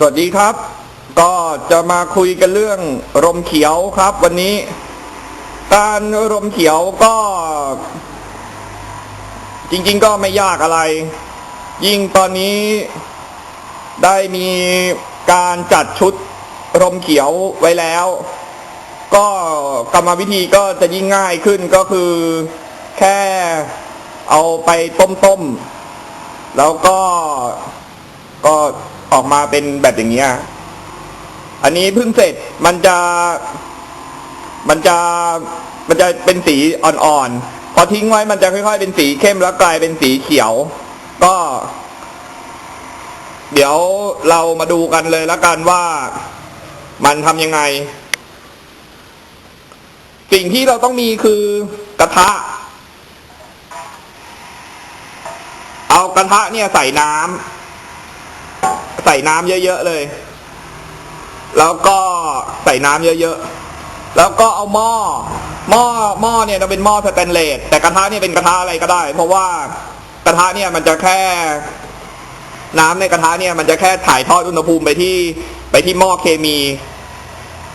สวัสดีครับ ก็จะมาคุยกันเรื่องรมเขียวครับ วันนี้ การรมเขียวก็ จริง ๆ ก็ไม่ยากอะไร ยิ่งตอนนี้ได้มีการจัดชุดรมเขียวไว้แล้ว ก็กรรมวิธีก็จะยิ่งง่ายขึ้นก็คือ แค่เอาไปต้มๆแล้วก็ก็ ออกมาเป็นแบบอย่างเงี้ย อันนี้เพิ่งเสร็จมันจะมันจะมันจะเป็นสีอ่อนๆ พอทิ้งไว้มันจะค่อยๆ เป็นสีเข้มแล้วกลายเป็นสีเขียว ก็ เดี๋ยวเรามาดูกันเลยล้วกันว่ามันทำยังไง สิ่งที่เราต้องมีคือกระทะ เอากระทะเนี่ยใส่น้ำ ใส่น้ำเยอะๆเลย แล้วก็ใส่น้ำเยอะๆ แล้วก็เอาหม้อ หม้อ หม้อเนี่ยจะเป็นหม้อสแตนเลส แต่กระทะเนี่ยเป็นกระทะอะไรก็ได้ เพราะว่ากระทะเนี่ยมันจะแค่ น้ำในกระทะเนี่ย มันจะแค่ถ่ายทอดอุณหภูมิไปที่ไปที่หม้อเคมี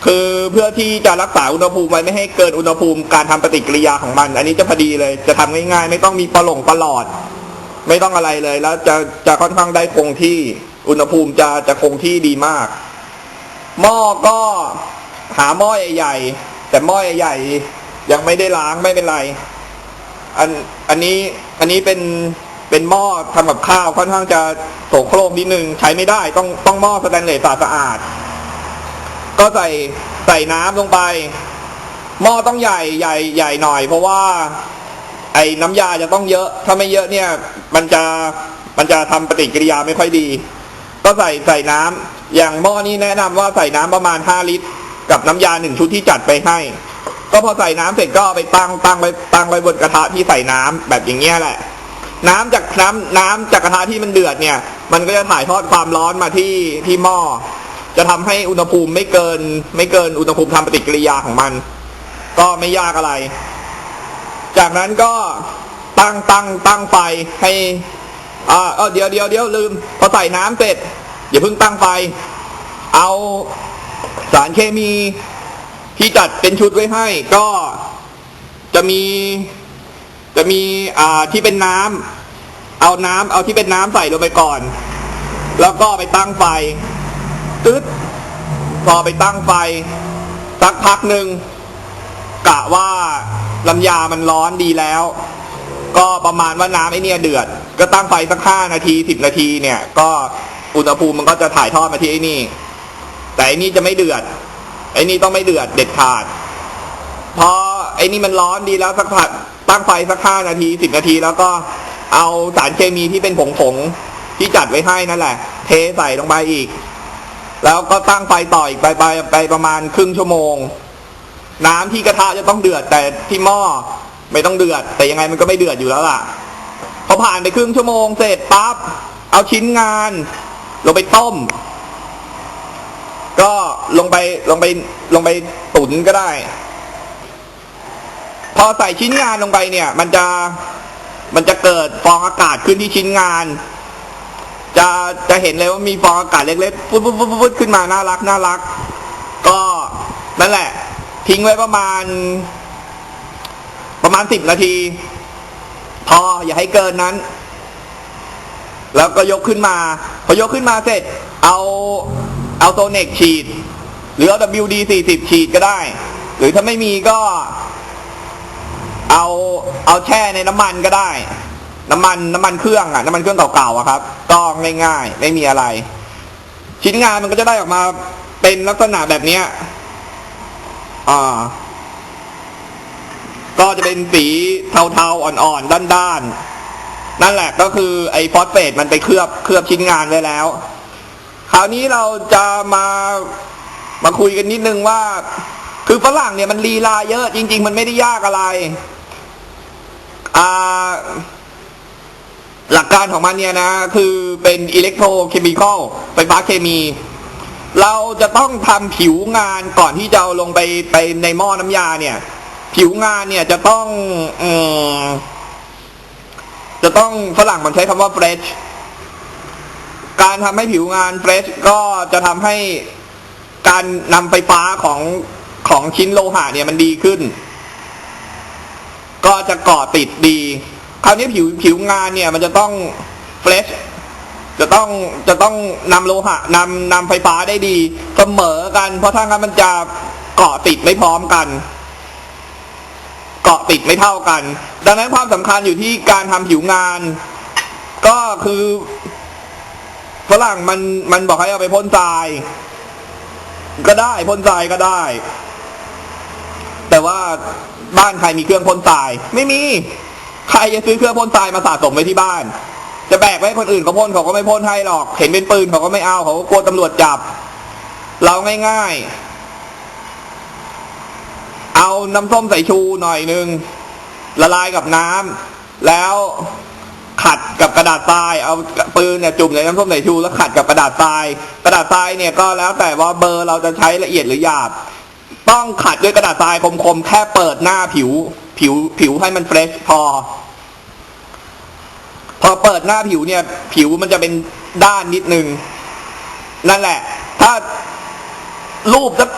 คือเพื่อที่จะรักษาอุณหภูมิไว้ไม่ให้เกินอุณหภูมิการทำปฏิกิริยาของมัน อันนี้จะพอดีเลย จะทำง่ายๆ ไม่ต้องมีปลงปลอด ไม่ต้องอะไรเลย แล้วจะจะค่อนข้างได้คงที่ อุณหภูมิจะจะคงที่ดีมาก หม้อก็หาหม้อใหญ่ๆแต่หม้อใหญ่ๆยังไม่ได้ล้างไม่เป็นไร อันอันนี้อันนี้เป็นเป็นหม้อทำกับข้าวค่อนข้างจะโสโครกนิดนึงใช้ไม่ได้ต้องต้องหม้อสแตนเลสสะอาด ก็ใส่ใส่น้ำลงไป หม้อต้องใหญ่ใหญ่ใหญ่หน่อย เพราะว่า ไอ้น้ำยาจะต้องเยอะ ถ้าไม่เยอะเนี่ย มันจะมันจะทำปฏิกิริยาไม่ค่อยดี ก็ใส่ใส่น้ำอย่างหม้อนี้แนะนำว่าใส่น้ำประมาณ5ลิตร กับน้ำยาหนึ่งชุดที่จัดไปให้ ก็พอใส่น้ำเสร็จก็ไปตั้งตั้งไว้ตั้งไว้บนกระทะที่ใส่น้ำแบบอย่างเงี้ยแหละ น้ำจากน้ำน้ำจากกระทะที่มันเดือดเนี่ย มันก็จะถ่ายทอดความร้อนมาที่ที่หม้อจะทำให้อุณหภูมิไม่เกิน ไม่เกินอุณหภูมิทำปฏิกิริยาของมัน ก็ไม่ยากอะไร จากนั้นก็ตั้งตั้งตั้งไฟให้ อ่าเอเดี๋ยวเดี๋ยวเดี๋ยวลืม พอใส่น้ำเสร็จ อย่าเพิ่งตั้งไฟ เอาสารเคมีที่จัดเป็นชุดไว้ให้ ก็จะมี จะมีอ่าที่เป็นน้ำเอาน้ำเอาที่เป็นน้ำใส่ลงไปก่อน แล้วก็ไปตั้งไฟตึ๊ดพอไปตั้งไฟสักพักหนึ่งกะว่าลำยามันร้อนดีแล้ว ก็ประมาณว่าน้ำไอเนี่ยเดือด ก็ตั้งไฟสักห้านาทีสิบนาทีเนี่ย ก็อุณหภูมิมันก็จะถ่ายทอดมาที่ไอ้นี่ แต่ไอ้นี่จะไม่เดือด ไอ้นี่ต้องไม่เดือดเด็ดขาด พอไอ้นี่มันร้อนดีแล้วสักพักตั้งไฟสักห้านาทีสิบนาที แล้วก็เอาสารเคมีที่เป็นผงผงๆที่จัดไว้ให้นั่นแหละ เทใส่ลงไปอีก แล้วก็ตั้งไฟต่ออีกไปไปไปประมาณครึ่งชั่วโมง น้ำที่กระทะจะต้องเดือดแต่ที่หม้อ ไม่ต้องเดือด แต่ยังไงมันก็ไม่เดือดอยู่แล้วล่ะพอผ่านไปครึ่งชั่วโมงเสร็จปั๊บเอาชิ้นงานลงไปต้ม ก็ลงไปลงไปลงไปตุ๋นก็ได้ พอใส่ชิ้นงานลงไปเนี่ย มันจะมันจะเกิดฟองอากาศขึ้นที่ชิ้นงาน จะจะเห็นเลยว่ามีฟองอากาศเล็กๆปุ๊บปุ๊บปุ๊บปุ๊บขึ้นมาน่ารักน่ารัก ก็นั่นแหละ ทิ้งไว้ประมาณ ประมาณสิบนาที พออย่าให้เกินนั้น แล้วก็ยกขึ้นมา พอยกขึ้นมาเสร็จ เอาเอาโซเนกฉีด หรือเอา WD 40ฉีดก็ได้ หรือถ้าไม่มีก็ เอาเอาแช่ในน้ำมันก็ได้ น้ำมันน้ำมันเครื่องอะน้ำมันเครื่องเก่าๆอะครับก็ง่ายๆไม่มีอะไร ชิ้นงานมันก็จะได้ออกมาเป็นลักษณะแบบเนี้ยอ่า ก็จะเป็นสีเทาๆอ่อนๆด้านๆ นั่นแหละก็คือไอ้ฟอสเฟตมันไปเคลือบเคลือบชิ้นงานไว้แล้ว คราวนี้เราจะมามาคุยกันนิดนึงว่า คือฝรั่งเนี่ยมันลีลาเยอะจริง ๆ มันไม่ได้ยากอะไรอ่าหลักการของมันเนี่ยนะ คือเป็นอิเล็กโทรเคมีคอลไฟฟ้าเคมี เราจะต้องทำผิวงานก่อนที่จะเอาลงไปไปในหม้อน้ำยาเนี่ย ผิวงานเนี่ยจะต้องอจะต้องฝรั่งมันใช้คำว่า fresh การทำให้ผิวงานเฟรชก็จะทำให้การนำไฟฟ้าของของชิ้นโลหะเนี่ยมันดีขึ้น ก็จะเกาะติดดี คราวนี้ผิวผิวงานเนี่ย มันจะต้องเฟรชจะต้องจะต้องนำโลหะนำนำไฟฟ้าได้ดีเสมอกัน เพราะถ้างั้นมันจะเกาะติดไม่พร้อมกัน เกาะติดไม่เท่ากัน ดังนั้นความสำคัญอยู่ที่การทำผิวงาน ก็คือฝรั่งมันมันบอกให้เอาไปพ่นทราย ก็ได้พ่นทรายก็ได้ แต่ว่าบ้านใครมีเครื่องพ่นทราย ไม่มี ใครจะซื้อเครื่องพ่นทรายมาสะสมไว้ที่บ้าน จะแบกไว้คนอื่นเขาพ่นเขาก็ไม่พ่นให้หรอก เห็นเป็นปืนเขาก็ไม่เอาเขาก็กลัวตำรวจจับ เราง่ายๆ เอาน้ำส้มสายชูหน่อยหนึ่งละลายกับน้ำแล้วขัดกับกระดาษทรายเอาปืนเนี่ยจุ่มในน้ำส้มสายชูแล้วขัดกับกระดาษทราย กระดาษทรายเนี่ยก็แล้วแต่ว่าเบอร์เราจะใช้ละเอียดหรือหยาบต้องขัดด้วยกระดาษทรายคมๆแค่เปิดหน้าผิว ผิวผิวให้มันเฟรชพอ พอเปิดหน้าผิวเนี่ย ผิวมันจะเป็นด้านนิดนึง นั่นแหละ ถ้ารูปสัก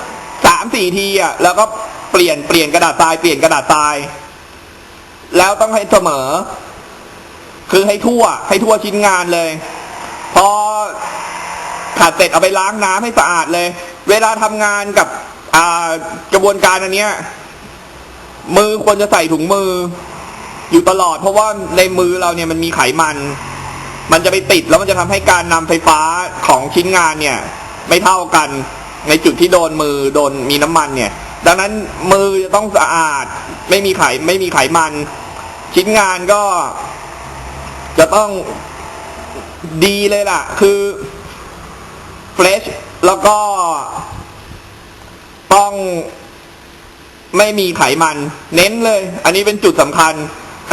สามสี่ทีอะแล้วก็ เปลี่ยนเปลี่ยนกระดาษทรายเปลี่ยนกระดาษทราย แล้วต้องให้เสมอ คือให้ทั่ว ให้ทั่วชิ้นงานเลย พอขัดเสร็จเอาไปล้างน้ำให้สะอาดเลย เวลาทำงานกับอ่ากระบวนการอันเนี้ย มือควรจะใส่ถุงมือ อยู่ตลอด เพราะว่าในมือเราเนี่ยมันมีไขมัน มันจะไปติดแล้วมันจะทำให้การนำไฟฟ้าของชิ้นงานเนี่ย ไม่เท่ากัน ในจุดที่โดนมือโดนมีน้ำมันเนี่ย ดังนั้นมือจะต้องสะอาด ไม่มีไขไม่มีไขมัน ชิ้นงานก็ จะต้องดีเลยล่ะ คือเฟรชแล้วก็ต้องไม่มีไขมัน เน้นเลย อันนี้เป็นจุดสำคัญ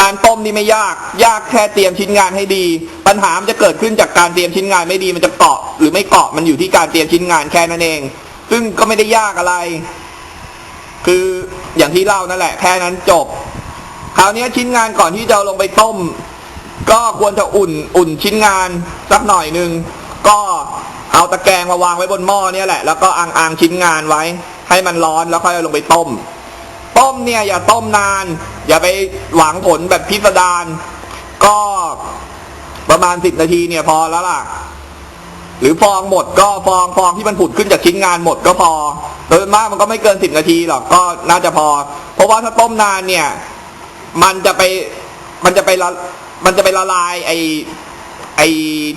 การต้มนี่ไม่ยาก ยากแค่เตรียมชิ้นงานให้ดี ปัญหามันจะเกิดขึ้นจากการเตรียมชิ้นงานไม่ดีมันจะเกาะ หรือไม่เกาะมันอยู่ที่การเตรียมชิ้นงานแค่นั้นเอง ซึ่งก็ไม่ได้ยากอะไร คืออย่างที่เล่านั่นแหละแค่นั้นจบ คราวนี้ชิ้นงานก่อนที่จะลงไปต้ม ก็ควรจะอุ่นอุ่นชิ้นงานสักหน่อยหนึ่งก็เอาตะแกรงมาวางไว้บนหม้อเนี่ยแหละแล้วก็อ่างอ่างชิ้นงานไว้ ให้มันร้อนแล้วค่อยลงไปต้ม ต้มเนี่ยอย่าต้มนาน อย่าไปหวังผลแบบพิสดารก็ประมาณสิบนาทีเนี่ยพอแล้วล่ะ หรือฟองหมดก็ฟองฟองที่มันผุดขึ้นจากชิ้นงานหมดก็พอ โดยมากมันก็ไม่เกินสิบนาทีหรอกก็น่าจะพอ เพราะว่าถ้าต้มนานเนี่ย มันจะไปมันจะไปละมันจะไปละลายไอไอ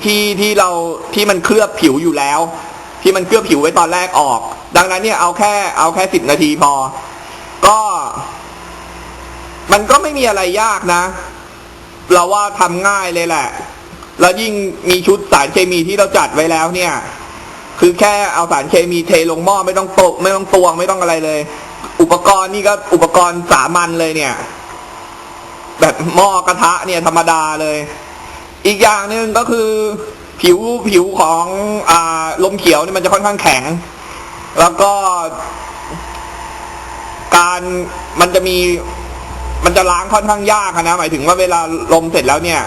ที่ที่เราที่มันเคลือบผิวอยู่แล้ว ที่มันเคลือบผิวไว้ตอนแรกออก ดังนั้นเนี่ยเอาแค่เอาแค่สิบนาทีพอ ก็ มันก็ไม่มีอะไรยากนะ เราว่าทำง่ายเลยแหละ แล้วยิ่งมีชุดสารเคมีที่เราจัดไว้แล้วเนี่ย คือแค่เอาสารเคมีเทลงหม้อไม่ต้องตก ไม่ต้องตวงไม่ต้องอะไรเลย อุปกรณ์นี่ก็อุปกรณ์สามัญเลยเนี่ย แบบหม้อกระทะเนี่ยธรรมดาเลย อีกอย่างหนึ่งก็คือ ผิวผิวของอ่าลมเขียวเนี่ยมันจะค่อนข้างแข็ง แล้วก็ การมันจะมีมันจะล้างค่อนข้างยากนะหมายถึงว่าเวลาลมเสร็จแล้วเนี่ย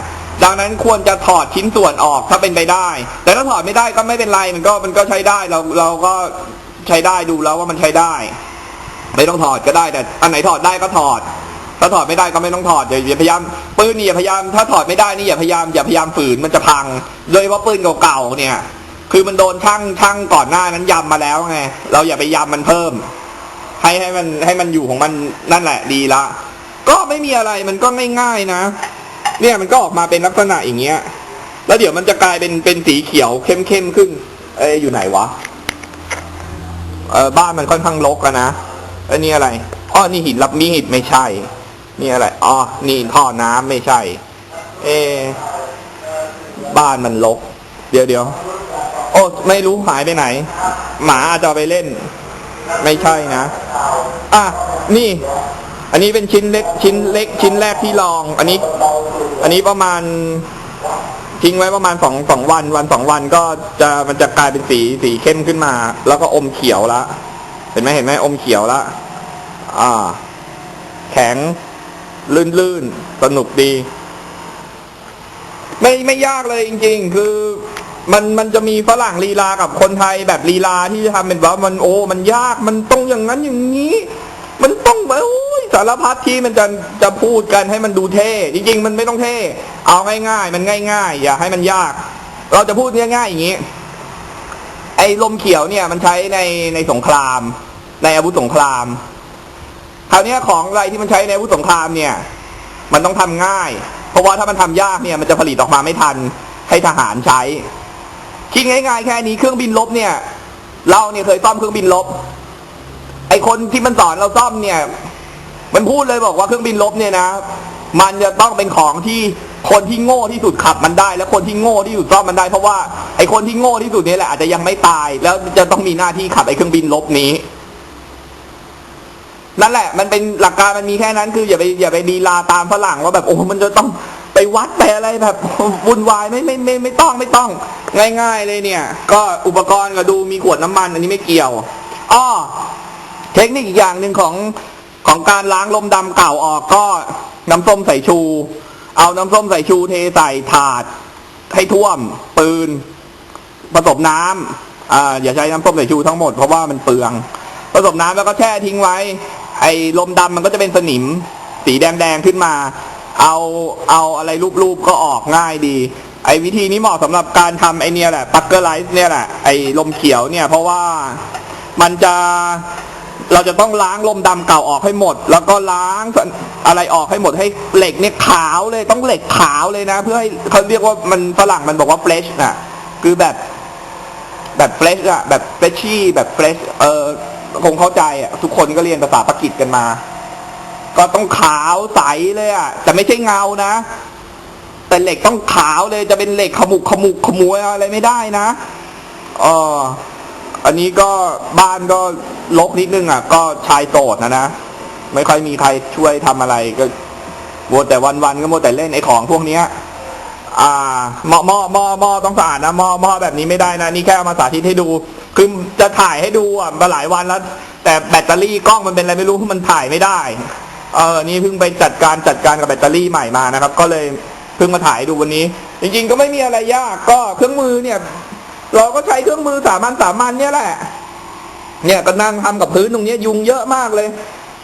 ดังนั้นควรจะถอดชิ้นส่วนออกถ้าเป็นไปได้ แต่ถ้าถอดไม่ได้ก็ไม่เป็นไรมันก็มันก็ใช้ได้เราเราก็ใช้ได้ดูแล้วว่ามันใช้ได้ ไม่ต้องถอดก็ได้ แต่อันไหนถอดได้ก็ถอด ถ้าถอดไม่ได้ก็ไม่ต้องถอดอย่าพยายามปืนนี่อย่าพยายามถ้าถอดไม่ได้นี่อย่าพยายามอย่าพยายามฝืนมันจะพัง โดยเฉพาะปืนเก่าๆเนี่ย คือมันโดนช่างช่างก่อนหน้านั้นยำมาแล้วไงเราอย่าไปยำมันเพิ่ม ให้ให้มันให้มันอยู่ของมันนั่นแหละดีละก็ไม่มีอะไรมันก็ง่ายๆนะ เนี่ยมันก็ออกมาเป็นลักษณะอย่างเงี้ย แล้วเดี๋ยวมันจะกลายเป็นเป็นสีเขียวเข้มเข้มขึ้น เอ้ยอยู่ไหนวะเออบ้านมันค่อนข้างรกอะนะเอ้นี่อะไรอ้อนี่หินรับมีดไม่ใช่ นี่อะไรอ๋อนี่ท่อน้ำไม่ใช่ เอ บ้านมันรกเดี๋ยวเดี๋ยวโอ้ไม่รู้หายไปไหน หมาอาจจะไปเล่น ไม่ใช่นะ อะนี่ อันนี้เป็นชิ้นเล็กชิ้นเล็กชิ้นแรกที่ลอง อันนี้ อันนี้ประมาณทิ้งไว้ประมาณสองสองวัน วันสองวันก็จะมันจะกลายเป็นสีสีเข้มขึ้นมา แล้วก็อมเขียวละ เห็นไหมเห็นไหมอมเขียวละอ่า แข็ง ลื่นลื่นสนุกดี ไม่ไม่ยากเลยจริง ๆ คือมันมันจะมีฝรั่งลีลากับคนไทยแบบลีลาที่จะทำเป็นว่ามันโอ้ มันยากมันต้องอย่างนั้นอย่างนี้ มันต้องแบบ สารพัดที่มันจะจะพูดกันให้มันดูเท่ จริง ๆ มันไม่ต้องเท่ เอาง่ายๆ มันง่าย ๆ อย่าให้มันยาก เราจะพูดง่ายๆอย่างนี้ ไอ้ลมเขียวเนี่ย มันใช้ในในสงคราม ในอาวุธสงคราม คราวเนี้ยของอะไรที่มันใช้ในอาวุธสงครามเนี่ย มันต้องทำง่าย เพราะว่าถ้ามันทำยากเนี่ย มันจะผลิตออกมาไม่ทัน ให้ทหารใช้ คิดง่ายๆแค่นี้เครื่องบินลบเนี่ย เราเนี่ยเคยซ่อมเครื่องบินลบไอคนที่มันสอนเราซ่อมเนี่ย มันพูดเลยบอกว่าเครื่องบินลบเนี่ยนะ มันจะต้องเป็นของที่คนที่โง่ที่สุดขับมันได้ และคนที่โง่ที่สุดซ่อมมันได้เพราะว่าไอคนที่โง่ที่สุดนี่แหละอาจจะยังไม่ตาย แล้วจะต้องมีหน้าที่ขับไอเครื่องบินลบนี้นั่นแหละ มันเป็นหลักการมันมีแค่นั้นคืออย่าไปอย่าไปดีลาตามฝรั่งว่าแบบโอ้มันจะต้องไปวัดไปอะไรแบบวุ่นวายไม่ไม่ไม่ไม่ต้องไม่ต้อง ง่าย ๆ เลยเนี่ย ก็อุปกรณ์ก็ดูมีขวดน้ำมัน อันนี้ไม่เกี่ยวอ้อเทคนิคอีกอย่างหนึ่งของ ของการล้างลมดำเก่าออกก็น้ำส้มสายชู เอาน้ำส้มสายชูเทใส่ถาด ให้ท่วม ปืนผสมน้ำอ่าอย่าใช้น้ำส้มสายชูทั้งหมดเพราะว่ามันเปลืองผสมน้ำแล้วก็แช่ทิ้งไว้ ไอ้ลมดำมันก็จะเป็นสนิม สีแดงๆขึ้นมา เอาเอาอะไรรูปๆก็ออกง่ายดี ไอ้วิธีนี้เหมาะสำหรับการทำไอเนี่ยแหละปักเกอร์ไลท์เนี่ยแหละไอ้ลมเขียวเนี่ย เพราะว่ามันจะ เราจะต้องล้างลมดำเก่าออกให้หมด แล้วก็ล้างอะไรออกให้หมดให้เหล็กเนี่ยขาวเลยต้องเหล็กขาวเลยนะ เพื่อให้เขาเรียกว่ามันฝรั่งมันบอกว่าเฟรชน่ะคือแบบ แบบเฟรชอะแบบเฟรชชี่แบบเฟรชเออคงเข้าใจอะทุกคนก็เรียนภาษาปากีสกันมา ก็ต้องขาวใสเลยอะแต่ไม่ใช่เงานะ แต่เหล็กต้องขาวเลยจะเป็นเหล็กขมุกขมุกขมัวอะไรไม่ได้นะเออ อันนี้ก็บ้านก็ลกนิดนึงอะ ก็ชายโสดนะนะ ไม่ค่อยมีใครช่วยทำอะไรก็มัวแต่วันๆก็มัวแต่เล่นไอ้ของพวกเนี้ย อ่าหม้อหม้อหม้อหม้อต้องสะอาดนะหม้อหม้อแบบนี้ไม่ได้นะ นี่แค่เอามาสาธิตให้ดู คือจะถ่ายให้ดูอะมาหลายวันแล้ว แต่แบตเตอรี่กล้องมันเป็นอะไรไม่รู้มันถ่ายไม่ได้ เออ นี่เพิ่งไปจัดการจัดการกับแบตเตอรี่ใหม่มานะครับ ก็เลยเพิ่งมาถ่ายดูวันนี้ จริง ๆ ก็ไม่มีอะไรยาก ก็เครื่องมือเนี่ย เราก็ใช้เครื่องมือสามัญสามัญเนี่ยแหละ เนี่ยก็นั่งทำกับพื้นตรงนี้ยุงเยอะมากเลย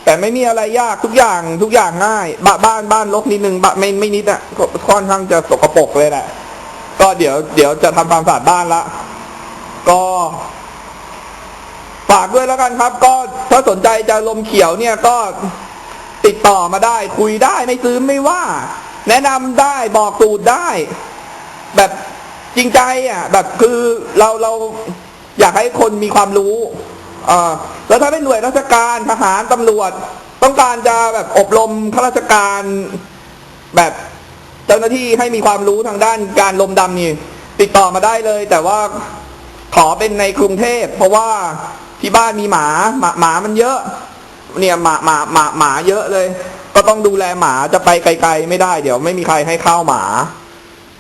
แต่ไม่มีอะไรยากทุกอย่างทุกอย่างง่ายบานบ้านบ้านรกนิดนึงบ้านไม่ไม่นิดอะค่อนข้างจะสกปรกเลยแหละ ก็เดี๋ยว เดี๋ยวจะทำความสะอาดบ้านละก็ฝากด้วยแล้วกันครับ ก็ถ้าสนใจจะลมเขียวเนี่ยก็ติดต่อมาได้ คุยได้ไม่ซื้อไม่ว่า แนะนำได้บอกสูตรได้ แบบ จริงใจอะ แบบคือเราเราอยากให้คนมีความรู้เอ่แล้วถ้าเป็นหน่วยราชการทหารตำรวจ ต้องการจะแบบอบรมข้าราชการแบบเจ้าหน้าที่ให้มีความรู้ทางด้านการลมดำนี่ ติดต่อมาได้เลย แต่ว่าขอเป็นในกรุงเทพ เพราะว่าที่บ้านมีหมาหมาหมามันเยอะ เนี่ยหมาหมาหมาหมาเยอะเลย ก็ต้องดูแลหมาจะไปไกล ๆ ไม่ได้เดี๋ยวไม่มีใครให้ข้าวหมา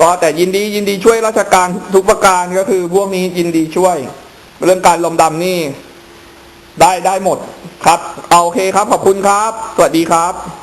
ก็แต่ยินดียินดีช่วยราชการทุกประการก็คือพวกนี้ยินดีช่วย เรื่องการลมดำนี่ ได้ได้หมดครับ เอาโอเคครับ ขอบคุณครับ สวัสดีครับ